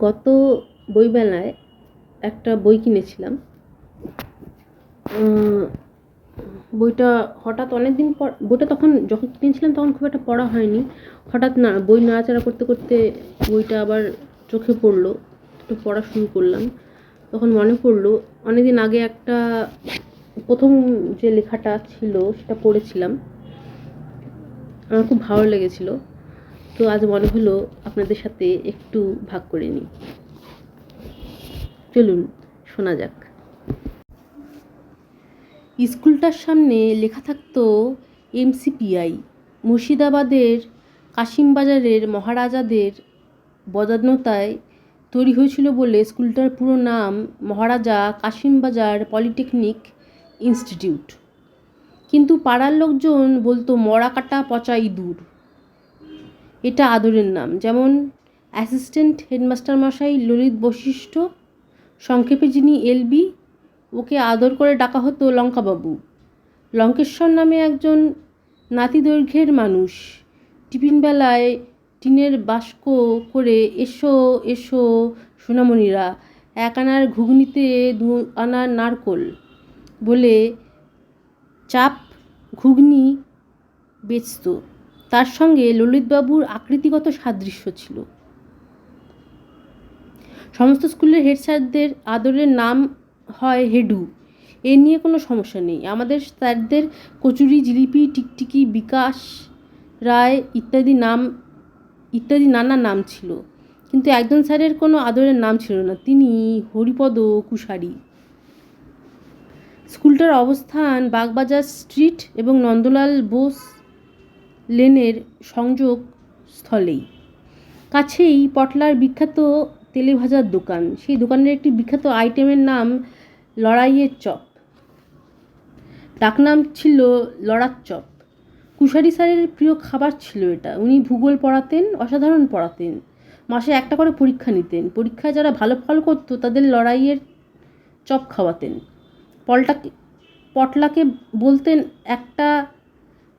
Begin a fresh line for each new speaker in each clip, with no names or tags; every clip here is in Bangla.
গত বইমেলায় একটা বই কিনেছিলাম। বইটা হঠাৎ অনেক দিন পর, বইটা তখন যখন কিনেছিলাম তখন খুব একটা পড়া হয়নি। হঠাৎ না, বই নাড়াচাড়া করতে করতে বইটা আবার চোখে পড়ল, একটু পড়া শুরু করলাম। তখন মনে পড়ল অনেক দিন আগে একটা প্রথম যে লেখাটা ছিল সেটা পড়েছিলাম। আমার খুব ভালো লেগেছিলো। তো আজ মনে হলো আপনাদের সাথে একটু ভাগ করে নিই। চলুন, শোনা যাক। স্কুলটার সামনে লেখা থাকতো এমসিপিআই। মুর্শিদাবাদের কাশিমবাজারের মহারাজাদের বদান্যতায় তৈরি হয়েছিল বলে স্কুলটার পুরো নাম মহারাজা কাশিমবাজার পলিটেকনিক ইনস্টিটিউট। কিন্তু পাড়ার লোকজন বলতো মরা কাটা পচা ইঁদুর এটা আদরের নাম। যেমন অ্যাসিস্ট্যান্ট হেডমাস্টার মশাই ললিত বৈশিষ্ট্য সংক্ষেপে যিনি এলবি ওকে আদর করে ডাকা হতো লঙ্কাবাবু। লঙ্কেশ্বর নামে একজন নাতিদৈর্ঘ্যের মানুষ। টিফিন বেলায় টিনের বাস্ক করে এসো এসো সোনামণিরা, এক আনার ঘুগনিতে দু আনার নারকোল বলে চাপ ঘুগনি বেচত। তার সঙ্গে ললিতবাবুর আকৃতিগত সাদৃশ্য ছিল। সমস্ত স্কুলের হেড স্যারদের আদরের নাম হয় হেডু। এ নিয়ে কোনো সমস্যা নেই। আমাদের স্যারদের কচুরি, জিলিপি, টিকটিকি, বিকাশ রায় ইত্যাদি নাম, ইত্যাদি নানা নাম ছিল। কিন্তু একজন স্যারের কোনো আদরের নাম ছিল না। তিনি হরিপদ কুশারি। স্কুলটার অবস্থান বাগবাজার স্ট্রিট এবং নন্দলাল বোস লেনের সংযোগ স্থলেই। কাছেই পটলার বিখ্যাত তেলে ভাজার দোকান। সেই দোকানের একটি বিখ্যাত আইটেমের নাম লড়াইয়ের চপ। ডাকনাম ছিল লড়ার চপ। কুশারি স্যারের প্রিয় খাবার ছিল এটা। উনি ভূগোল পড়াতেন, অসাধারণ পড়াতেন। মাসে একটা করে পরীক্ষা নিতেন। পরীক্ষায় যারা ভালো ফল করতো, তাদের লড়াইয়ের চপ খাওয়াতেন। পলটাকে পটলাকে বলতেন একটা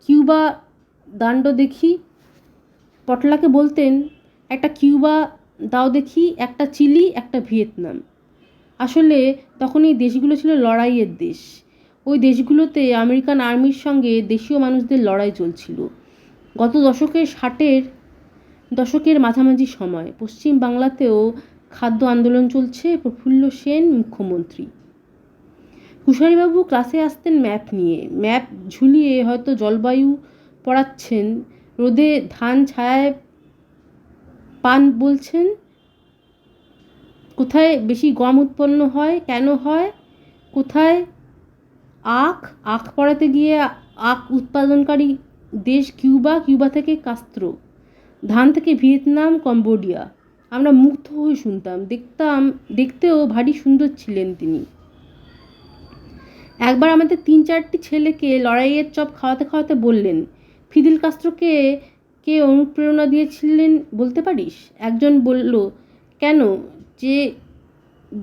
কিউবা দাণ্ড দেখি। পটলাকে বলতেন, একটা কিউবা দাও দেখি, একটা চিলি, একটা ভিয়েতনাম। আসলে তখন এই দেশগুলো ছিল লড়াইয়ের দেশ। ওই দেশগুলোতে আমেরিকান আর্মির সঙ্গে দেশীয় মানুষদের লড়াই চলছিল। গত দশকের ষাটের দশকের মাঝামাঝি সময় পশ্চিম বাংলাতেও খাদ্য আন্দোলন চলছে, প্রফুল্ল সেন মুখ্যমন্ত্রী। কুশারিবাবু ক্লাসে আসতেন ম্যাপ নিয়ে। ম্যাপ ঝুলিয়ে হয়তো জলবায়ু পড়াচ্ছেন, রোদে ধান ছায়ায় পান বলছেন, কোথায় বেশি গম উৎপন্ন হয়, কেন হয়, কোথায় আখ আখ পড়াতে গিয়ে আখ উৎপাদনকারী দেশ কিউবা কিউবা থেকে কাস্ত্র, ধান থেকে ভিয়েতনাম, কম্বোডিয়া। আমরা মুগ্ধ হয়ে শুনতাম, দেখতাম, দেখতেও ভারী সুন্দর ছিলেন তিনি। একবার আমাদের তিন চারটি ছেলেকে লড়াইয়ের চপ খাওয়াতে খাওয়াতে বললেন ফিদিল কাস্ত্রোকে কে অনুপ্রেরণা দিয়েছিলেন বলতে পারিস? একজন বলল, কেন? যে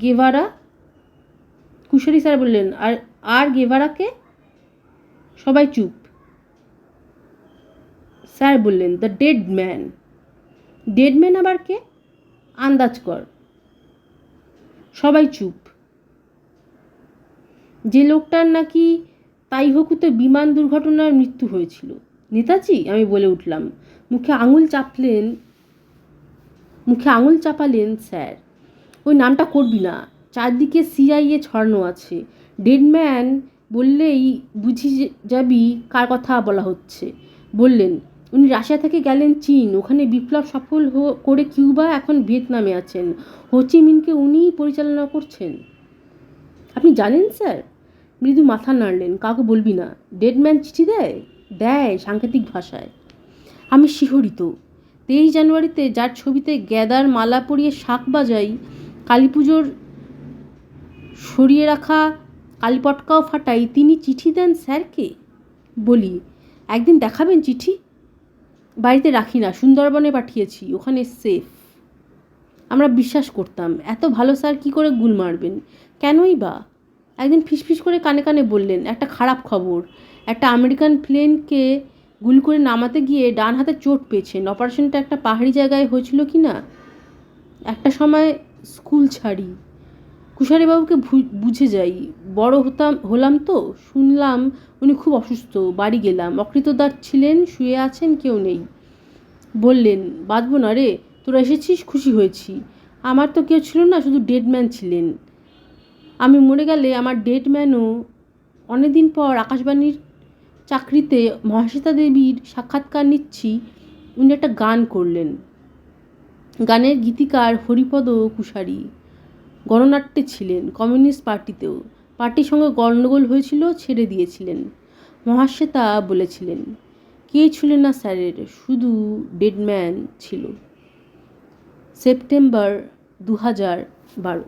গেভারা? কুশারি স্যার বললেন, আর আর গেভারাকে? সবাই চুপ। স্যার বললেন the dead man dead man আবার কে? আন্দাজ কর। সবাই চুপ। যে লোকটার নাকি তাইহকুতে বিমান দুর্ঘটনার মৃত্যু হয়েছিল। নেতাজি, আমি বলে উঠলাম, মুখে আঙুল চাপলেন, মুখে আঙুল চাপালেন স্যার, ওই নামটা করবি না, চারদিকে সিআইএ ছড়ানো আছে, ডেড ম্যান বললেই বুঝি যাবি কার কথা বলা হচ্ছে বললেন। উনি রাশিয়া থেকে গেলেন চীন, ওখানে বিপ্লব সফল করে কিউবা এখন ভিয়েতনামে আছেন হোচিমিনকে উনিই পরিচালনা করছেন। আপনি জানেন স্যার? মৃদু মাথা নাড়লেন, কাউকে বলবি না, ডেড ম্যান চিঠি দেয়? দেয় সাংকেতিক ভাষায়। আমি শিহরিত। তেইশ জানুয়ারিতে যার ছবিতে গ্যাদার মালা পরিয়ে শাক বাজাই কালী পুজোর সরিয়ে রাখা কালীপটকাও ফাটাই, তিনি চিঠি দেন স্যারকে? বলি, একদিন দেখাবেন চিঠি? বাড়িতে রাখি না, সুন্দরবনে পাঠিয়েছি, ওখানে সেফ। আমরা বিশ্বাস করতাম, এত ভালো স্যার, কী করে গুল মারবেন? কেনই বা? একদিন ফিসফিস করে কানে কানে বললেন, একটা খারাপ খবর একটা আমেরিকান প্লেনকে গুলি করে নামাতে গিয়ে ডান হাতে চোট পেয়েছেন অপারেশনটা একটা পাহাড়ি জায়গায় হয়েছিল কি না? একটা সময় স্কুল ছাড়ি। কুশারিবাবুকে বুঝে যাই। বড় হতাম, হলাম তো। শুনলাম উনি খুব অসুস্থ। বাড়ি গেলাম। অকৃতদার ছিলেন, শুয়ে আছেন, কেউ নেই। বললেন বাঁচবো না রে, তোরা এসেছিস, খুশি হয়েছি। আমার তো কেউ ছিল না, শুধু ডেড ম্যান ছিলেন। আমি মরে গেলে আমার ডেড ম্যানও অনেকদিন পর আকাশবাণীর চাকরিতে মহাশ্বেতা দেবীর সাক্ষাৎকার নিচ্ছি, উনি একটা গান করলেন। গানের গীতিকার হরিপদ কুশারি গণনাট্যে ছিলেন, কমিউনিস্ট পার্টিতেও। পার্টির সঙ্গে গণ্ডগোল হয়েছিল, ছেড়ে দিয়েছিলেন। মহাশ্বেতা বলেছিলেন, কে ছিল না স্যারের? শুধু ডেডম্যান ছিল। সেপ্টেম্বর দু হাজার বারো।